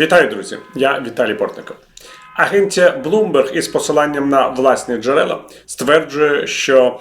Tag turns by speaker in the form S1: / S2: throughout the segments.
S1: Вітаю, друзі! Я Віталій Портников. Агенція Bloomberg із посиланням на власні джерела стверджує, що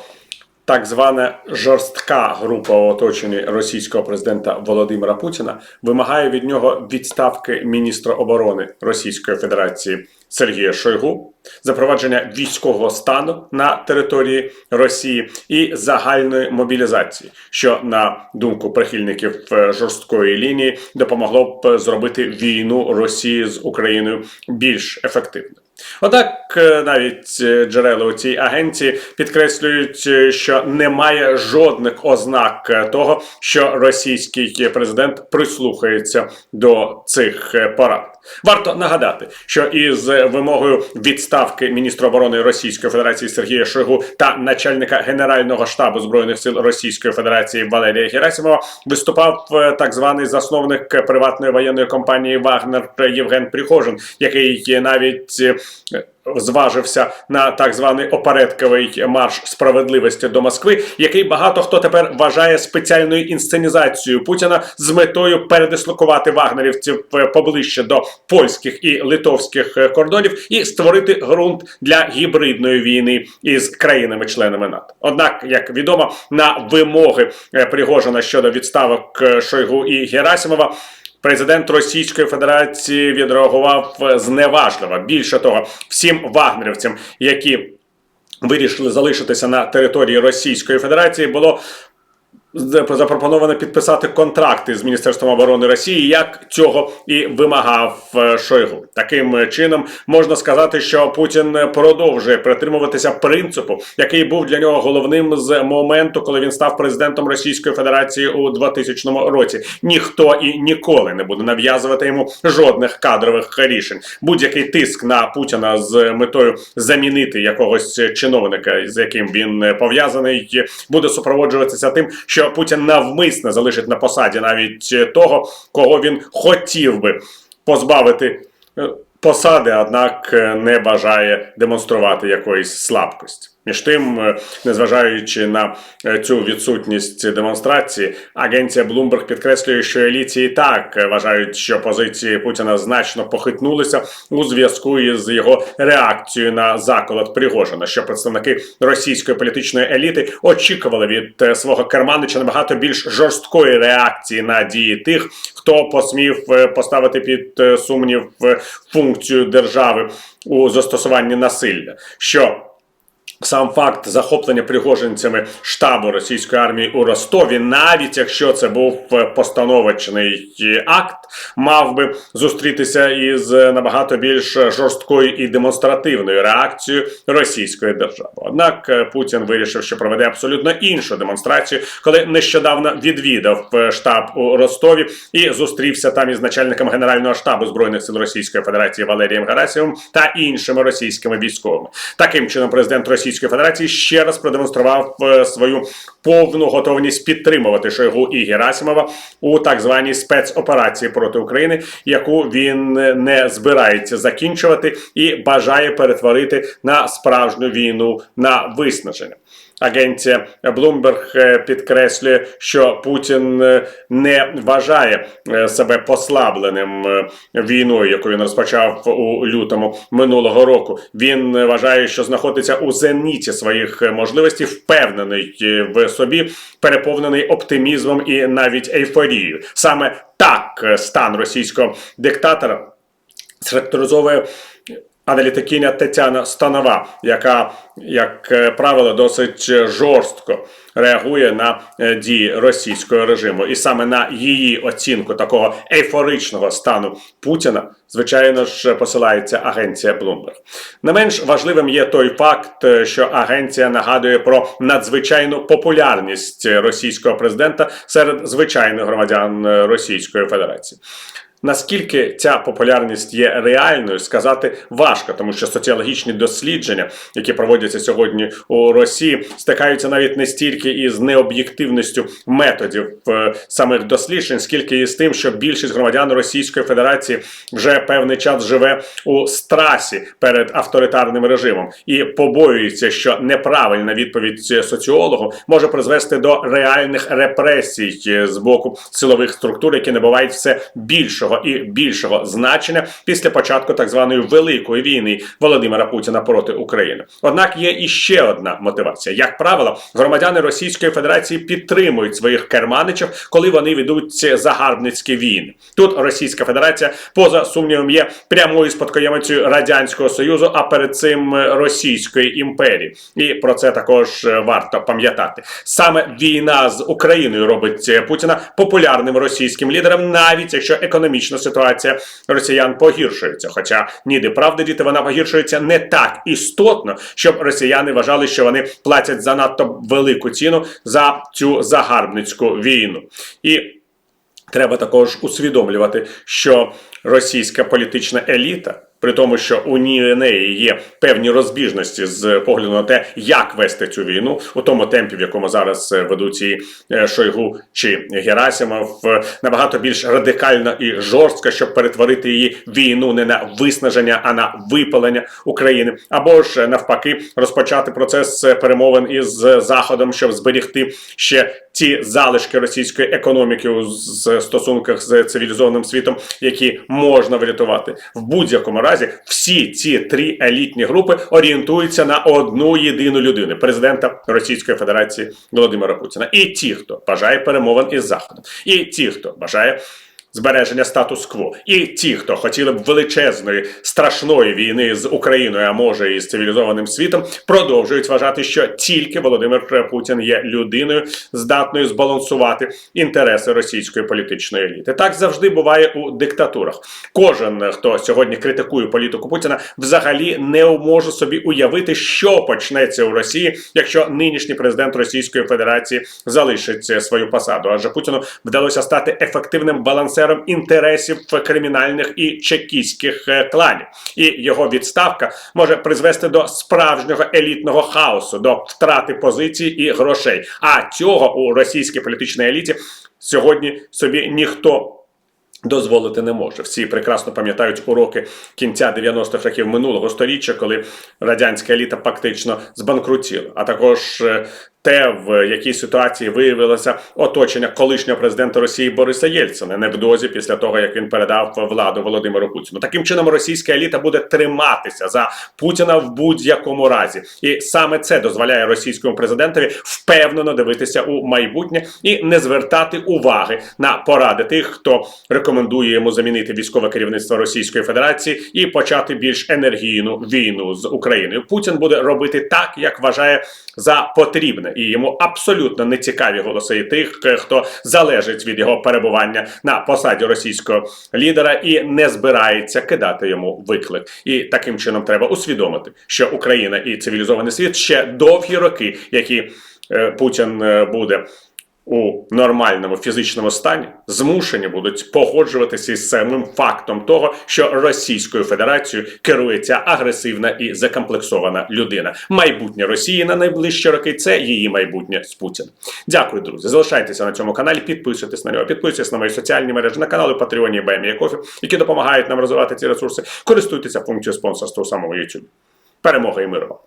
S1: так звана жорстка група у оточенні російського президента Володимира Путіна вимагає від нього відставки міністра оборони Російської Федерації Сергія Шойгу, запровадження військового стану на території Росії і загальної мобілізації, що на думку прихильників е, жорсткої лінії допомогло б зробити війну Росії з Україною більш ефективною. Однак е, навіть е, джерела у цій агенції підкреслюють, е, що немає жодних ознак того, що російський президент прислухається до цих порад. Варто нагадати, що із вимогою відставки міністра оборони Російської Федерації Сергія Шойгу та начальника Генерального штабу збройних сил Російської Федерації Валерія Герасимова виступав так званий засновник приватної воєнної компанії Вагнер Євген Прихожин, який навіть зважився на так званий опередковий марш справедливості до Москви, який багато хто тепер вважає спеціальною інсценізацією Путіна з метою передислокувати вагнерівців поближче до польських і литовських е, кордонів і створити ґрунт для гібридної війни із країнами-членами НАТО. Однак, як відомо, на вимоги е, Пригожина щодо відставок е, Шойгу і Герасимова. Президент Російської Федерації відреагував зневажливо. Більше того, всім вагнерівцям, які вирішили залишитися на території Російської Федерації, було запропоновано підписати контракти з Міністерством оборони Росії, як цього і вимагав е, Шойгу. Таким чином можна сказати, що Путін продовжує притримуватися принципу, який був для нього головним з моменту, коли він став президентом Російської Федерації у 2000 році. Ніхто і ніколи не буде нав'язувати йому жодних кадрових рішень. Будь-який тиск на Путіна з метою замінити якогось чиновника, з яким він пов'язаний, буде супроводжуватися тим, що Путін навмисно залишить на посаді навіть того, кого він хотів би позбавити е, посади, однак е, не бажає демонструвати якоїсь слабкості. Між тим, е, незважаючи на е, цю відсутність демонстрації, агенція Bloomberg підкреслює, що еліті і так вважають, що позиції Путіна значно похитнулися у зв'язку із його реакцією на заколот Пригожина, що представники російської політичної еліти очікували від е, свого керманича набагато більш жорсткої реакції на дії тих, хто посмів поставити під сумнів функцію держави у застосуванні насилля. що Сам факт захоплення пригожинцями штабу російської армії у Ростові, навіть якщо це був е, постановочний е, акт, мав би зустрітися із е, набагато більш жорсткою і демонстративною реакцією російської держави. Однак Путін вирішив, що проведе абсолютно іншу демонстрацію, коли нещодавно відвідав штаб у Ростові і зустрівся там із начальником генерального штабу збройних сил Російської Федерації Валерієм Герасимовим та іншими російськими військовими. Таким чином, президент Російської Федерації ще раз продемонстрував е, свою повну готовність підтримувати Шойгу і Герасимова у так званій спецоперації проти України, яку він не збирається закінчувати і бажає перетворити на справжню війну на виснаження. Агенція Bloomberg е, підкреслює, що Путін е, не вважає е, себе послабленим війною, яку він розпочав у лютому минулого року. Він вважає, що знаходиться у зеніті своїх можливостей, впевнений в собі, переповнений оптимізмом і навіть ейфорією. Саме так стан російського диктатора характеризовує аналітикиня Тетяна Станова, яка, як е, правило, досить е, жорстко реагує на е, дії російського режиму, і саме на її оцінку такого ейфоричного стану Путіна, звичайно ж, посилається агенція Bloomberg. Не менш важливим є той факт, що агенція нагадує про надзвичайну популярність російського президента серед звичайних громадян Російської Федерації. Наскільки ця популярність є реальною, сказати важко, тому що соціологічні дослідження, які проводяться сьогодні у Росії, стикаються навіть не стільки із необ'єктивністю методів е, самих досліджень, скільки і з тим, що більшість громадян Російської Федерації вже певний час живе у страсі перед авторитарним режимом і побоюється, що неправильна відповідь соціологу може призвести до реальних репресій е, з боку силових структур, які набувають все більшого найвищого і більшого значення після початку так званої великої війни Володимира Путіна проти України. Однак є іще одна мотивація. Як правило, громадяни Російської Федерації підтримують своїх керманичів, коли вони ведуть ці загарбницькі війни. Тут Російська Федерація, поза сумнівом, є прямою спадкоємицею радянського союзу, а перед цим Російської імперії. І про це також е, варто пам'ятати. Саме війна з Україною робить е, Путіна популярним російським лідером, навіть якщо економічна ситуація росіян погіршується. Хоча ніде правди діти вона погіршується не так істотно, щоб росіяни вважали, що вони платять занадто велику ціну за цю загарбницьку війну. І треба також усвідомлювати, що російська політична еліта. При тому, що у неї є певні розбіжності з погляду на те, як вести цю війну у тому темпі, в якому зараз е, ведуть і е, Шойгу чи Герасимов, е, набагато більш радикально і жорстко, щоб перетворити її війну не на виснаження, а на випалення України, або ж навпаки розпочати процес перемовин із заходом, щоб зберігти ще ті залишки російської економіки у стосунках з цивілізованим світом, які можна врятувати в будь-якому разі. Всі ці три елітні групи орієнтуються на одну єдину людину президента Російської Федерації Володимира Путіна. І ті, хто бажає перемовин із заходом, і ті, хто бажає. Збереження статус-кво, і ті, хто хотіли б величезної страшної війни з Україною, а може і з цивілізованим світом, продовжують вважати, що тільки Володимир Путін є людиною, здатною збалансувати інтереси російської політичної еліти. Так завжди буває у диктатурах. Кожен, хто сьогодні критикує політику Путіна, взагалі не може собі уявити, що почнеться у Росії, якщо нинішній президент Російської Федерації залишить свою посаду. Адже Путіну вдалося стати ефективним балансером інтересів кримінальних і чекістських е, кланів, і його відставка може призвести до справжнього елітного хаосу, до втрати позицій і грошей. А цього у російській політичній еліті сьогодні собі ніхто. Дозволити не може. Всі прекрасно пам'ятають уроки кінця 90-х років минулого століття, коли радянська еліта фактично збанкрутіла. А також е, те, в якій ситуації виявилося оточення колишнього президента Росії Бориса Єльцина невдовзі після того, як він передав владу Володимиру Путіну. Таким чином, російська еліта буде триматися за Путіна в будь-якому разі, і саме це дозволяє російському президентові впевнено дивитися у майбутнє і не звертати уваги на поради тих, хто рекомендує йому замінити військове керівництво Російської Федерації і почати більш енергійну війну з Україною. Путін буде робити так, як вважає за потрібне, і йому абсолютно не цікаві голоси тих, е, хто залежить від його перебування на посаді російського лідера і не збирається кидати йому виклик. І таким чином треба усвідомити, що Україна і цивілізований світ ще довгі роки, які е, Путін е, буде у нормальному фізичному стані змушені будуть погоджуватися із самим фактом того, що Російською Федерацією керується агресивна і закомплексована людина. Майбутнє Росії на найближчі роки це її майбутнє з Путіним. Дякую, друзі. Залишайтеся на цьому каналі, підписуйтесь на нього, підписуйтесь на мої соціальні мережі, на канали Patreon і Кофі, які допомагають нам розвивати ці ресурси. Користуйтеся функцією спонсорства у самому YouTube. Перемоги і миру!